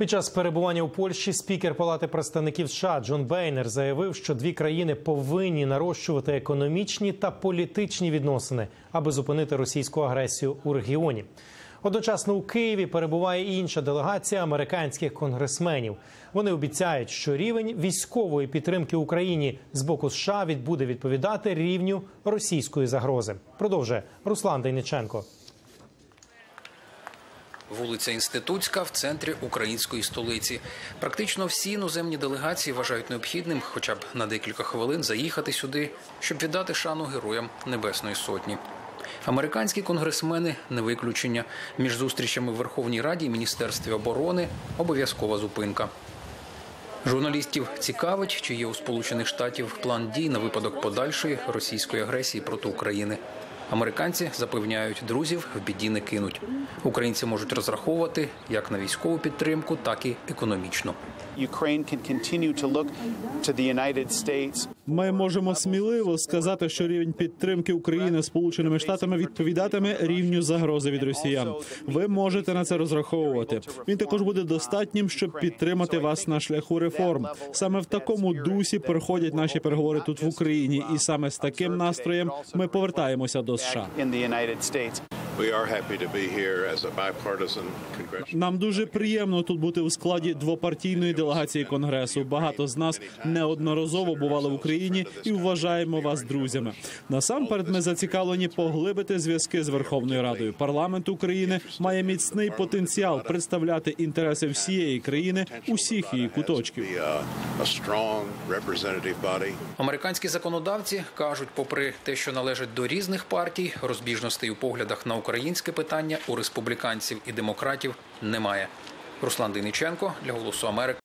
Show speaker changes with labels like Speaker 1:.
Speaker 1: Під час перебування у Польщі спікер Палати представників США Джон Бейнер заявив, що дві країни повинні нарощувати економічні та політичні відносини, аби зупинити російську агресію у регіоні. Одночасно у Києві перебуває інша делегація американських конгресменів. Вони обіцяють, що рівень військової підтримки Україні з боку США від буде відповідати рівню російської загрози. Продовжує Руслан Дейниченко.
Speaker 2: Вулиця Інститутська в центрі української столиці. Практично всі іноземні делегації вважають необхідним, хоча б на декілька хвилин заїхати сюди, щоб віддати шану героям Небесної Сотні. Американські конгресмени не виключення. Між зустрічами в Верховній Раді і Міністерстві оборони обов'язкова зупинка. Журналістів цікавить, чи є у Сполучених Штатів план дій на випадок подальшої російської агресії проти України. Американці запевняють, друзів в біді не кинуть. Українці можуть розраховувати як на військову підтримку, так і економічно.
Speaker 3: Ми можемо сміливо сказати, що рівень підтримки України Сполученими Штатами відповідатиме рівню загрози від росіян. Ви можете на це розраховувати. Він також буде достатнім, щоб підтримати вас на шляху реформ. Саме в такому дусі проходять наші переговори тут в Україні, і саме з таким настроєм ми повертаємося до США.
Speaker 4: In the United States.
Speaker 5: We are happy to be here as a bipartisan congressional.
Speaker 3: Нам дуже приємно тут бути у складі двопартійної делегації конгресу. Багато з нас неодноразово бували в Україні і вважаємо вас друзями. Насамперед, ми зацікавлені поглибити зв'язки з Верховною Радою. Парламент України має міцний потенціал представляти інтереси всієї країни, усіх її куточків.
Speaker 2: Американські законодавці кажуть, попри те, що належать до різних партій, розбіжностей у поглядах на українське питання у республіканців і демократів немає. Руслан Дейниченко для Голосу Америки.